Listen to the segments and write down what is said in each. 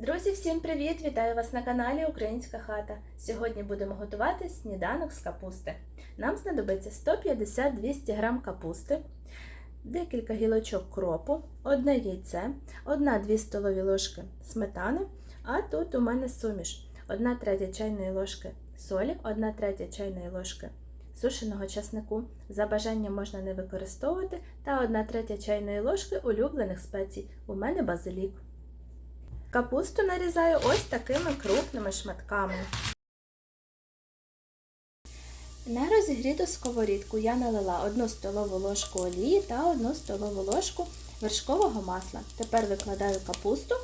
Друзі, всім привіт! Вітаю вас на каналі Українська хата. Сьогодні будемо готувати сніданок з капусти. Нам знадобиться 150-200 г капусти, декілька гілочок кропу, одне яйце, 1-2 столові ложки сметани, а тут у мене суміш, 1 третя чайної ложки солі, 1 третя чайної ложки сушеного часнику. За бажанням можна не використовувати, та 1 третя чайної ложки улюблених спецій. У мене базилік. Капусту нарізаю ось такими крупними шматками. На розігріту сковорідку я налила 1 столову ложку олії та 1 столову ложку вершкового масла. Тепер викладаю капусту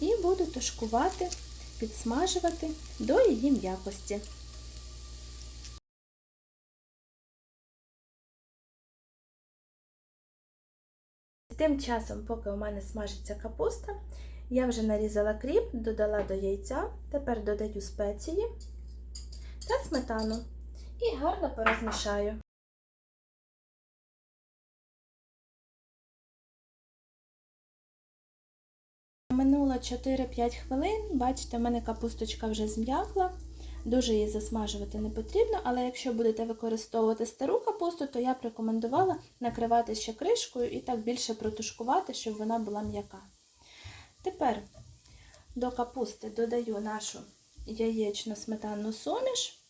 і буду тушкувати, підсмажувати до її м'якості. Тим часом, поки у мене смажиться капуста, я вже нарізала кріп, додала до яйця, тепер додаю спеції та сметану і гарно порозмішаю. Минуло 4-5 хвилин, бачите, в мене капусточка вже зм'якла. Дуже її засмажувати не потрібно, але якщо будете використовувати стару капусту, то я б рекомендувала накривати ще кришкою і так більше протушкувати, щоб вона була м'яка. Тепер до капусти додаю нашу яєчно сметанну суміш.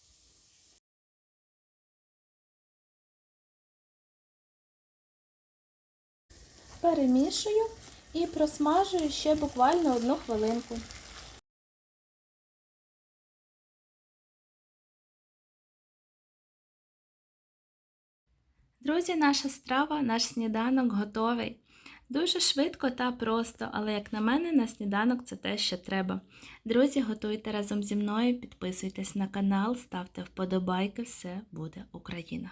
Перемішую і просмажую ще буквально одну хвилинку. Друзі, наша страва, наш сніданок готовий. Дуже швидко та просто, але, як на мене, на сніданок це те, що треба. Друзі, готуйте разом зі мною, підписуйтесь на канал, ставте вподобайки, все буде Україна!